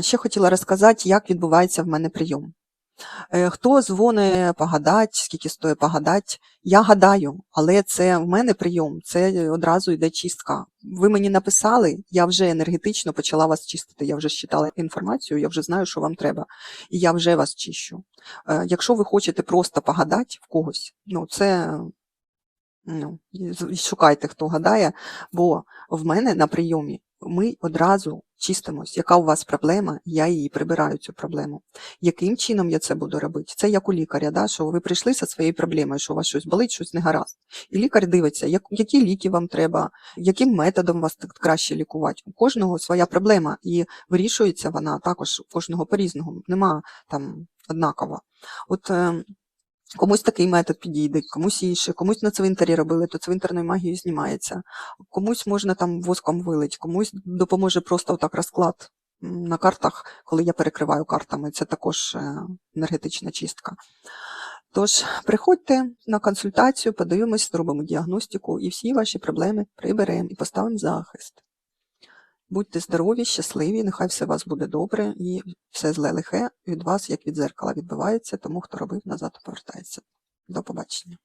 Ще хотіла розказати, як відбувається в мене прийом. Е, Хто дзвонить погадать, скільки стоїть погадать, я гадаю, але це в мене прийом, це одразу йде чистка. Ви мені написали, я вже енергетично почала вас чистити. Я вже считала інформацію, я вже знаю, що вам треба, і я вже вас чищу. Е, Якщо ви хочете просто погадати в когось, ну це ну, шукайте, хто гадає, бо в мене на прийомі ми одразу чистимось. Яка у вас проблема, я її прибираю, цю проблему. Яким чином я це буду робити? Це як у лікаря, да, що ви прийшли зі своєю проблемою, що у вас щось болить, щось не гаразд. І лікар дивиться, як, які ліки вам треба, яким методом вас так краще лікувати. У кожного своя проблема, і вирішується вона також у кожного по-різному. Нема там однаково. От е, комусь такий метод підійде, комусь інший, комусь на цвинтарі робили, то цвинтарною магією знімається. Комусь можна там воском вилить, комусь допоможе просто отак розклад на картах, коли я перекриваю картами. Це також е, енергетична чистка. Тож приходьте на консультацію, подивимось, зробимо діагностику і всі ваші проблеми приберемо і поставимо захист. Будьте здорові, щасливі, нехай все у вас буде добре і все зле лихе від вас, як від зеркала, відбивається, тому хто робив, назад повертається. До побачення.